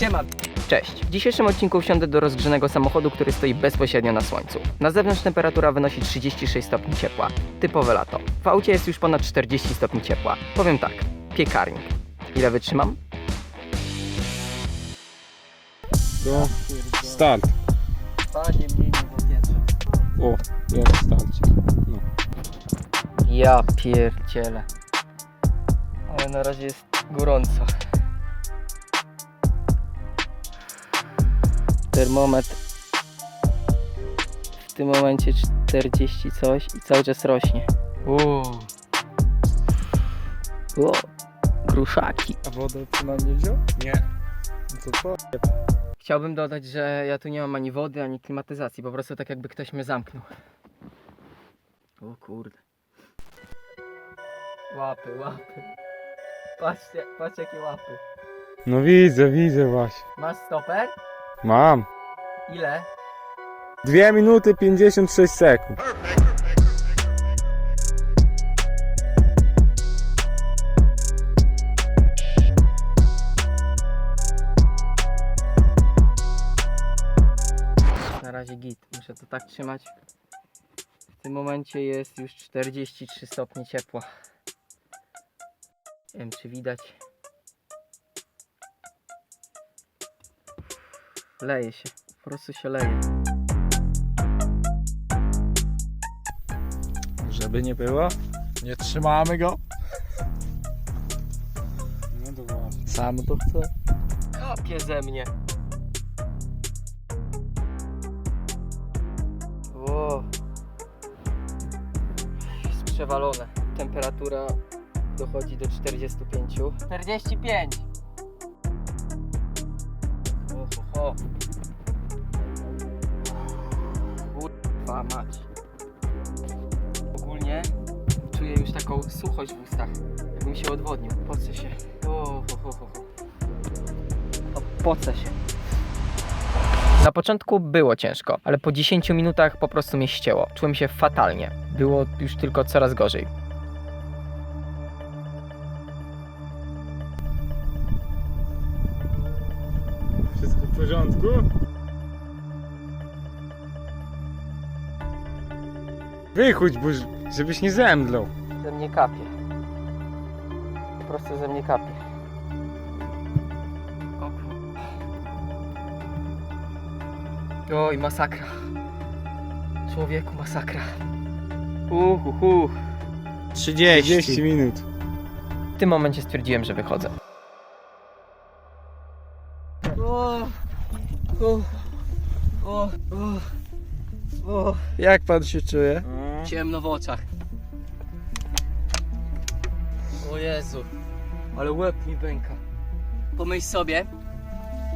Siema. Cześć. W dzisiejszym odcinku wsiądę do rozgrzanego samochodu, który stoi bezpośrednio na słońcu. Na zewnątrz temperatura wynosi 36 stopni ciepła. Typowe lato. W aucie jest już ponad 40 stopni ciepła. Powiem tak, piekarnik. Ile wytrzymam? To start. Panie mnie O, jest starcik. No. Ja pierdzielę. Ale na razie jest gorąco. Termometr w tym momencie 40 coś i cały czas rośnie. Uuu. O, gruszaki. A wodę przynajmniej wziął? Nie. No to co? Chciałbym dodać, że ja tu nie mam ani wody, ani klimatyzacji, po prostu tak jakby ktoś mnie zamknął. O kurde. Łapy, łapy. Patrzcie, patrzcie jakie łapy. No widzę, widzę właśnie. Masz stoper? Mam. Ile? 2 minuty 56 sekund. Na razie git, muszę to tak trzymać. W tym momencie jest już 43 stopnie ciepła. Nie wiem czy widać. Leje się, po prostu się leje. Żeby nie było, nie trzymamy go. No to właśnie. Sam to chcę. Kapie ze mnie. O. Jest przewalone. Temperatura dochodzi do 45. 45! O. Kurwa mać. Ogólnie czuję już taką suchość w ustach. Jakbym się odwodnił. Pocę się. O, ho, ho, ho. O, Pocę się. Na początku było ciężko, ale po 10 minutach po prostu mnie ścięło. Czułem się fatalnie. Było już tylko coraz gorzej. Porządku? Wychódź, bo żebyś nie zemdlał. Ze mnie kapie. Po prostu ze mnie kapie. Oj, masakra. Człowieku, masakra. Uhuhu. 30 minut. W tym momencie stwierdziłem, że wychodzę. O, o, o, o, o. Jak pan się czuje? Ciemno w oczach. O Jezu, ale łeb mi pęka. Pomyśl sobie,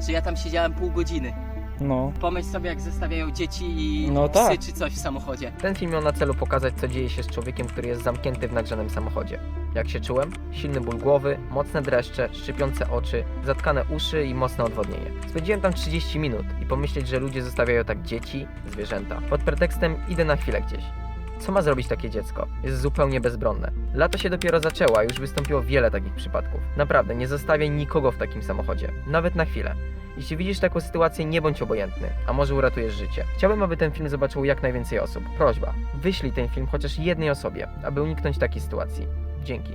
że ja tam siedziałem pół godziny. No. Pomyśl sobie, jak zestawiają dzieci i No psy tak. czy coś w samochodzie. Ten film miał na celu pokazać, co dzieje się z człowiekiem, który jest zamknięty w nagrzanym samochodzie. Jak się czułem? Silny ból głowy, mocne dreszcze, szczypiące oczy, zatkane uszy i mocne odwodnienie. Spędziłem tam 30 minut i pomyśleć, że ludzie zostawiają tak dzieci, zwierzęta. Pod pretekstem idę na chwilę gdzieś. Co ma zrobić takie dziecko? Jest zupełnie bezbronne. Lato się dopiero zaczęło, a już wystąpiło wiele takich przypadków. Naprawdę, nie zostawiaj nikogo w takim samochodzie. Nawet na chwilę. Jeśli widzisz taką sytuację, nie bądź obojętny, a może uratujesz życie. Chciałbym, aby ten film zobaczył jak najwięcej osób. Prośba, wyślij ten film chociaż jednej osobie, aby uniknąć takiej sytuacji. Dzięki.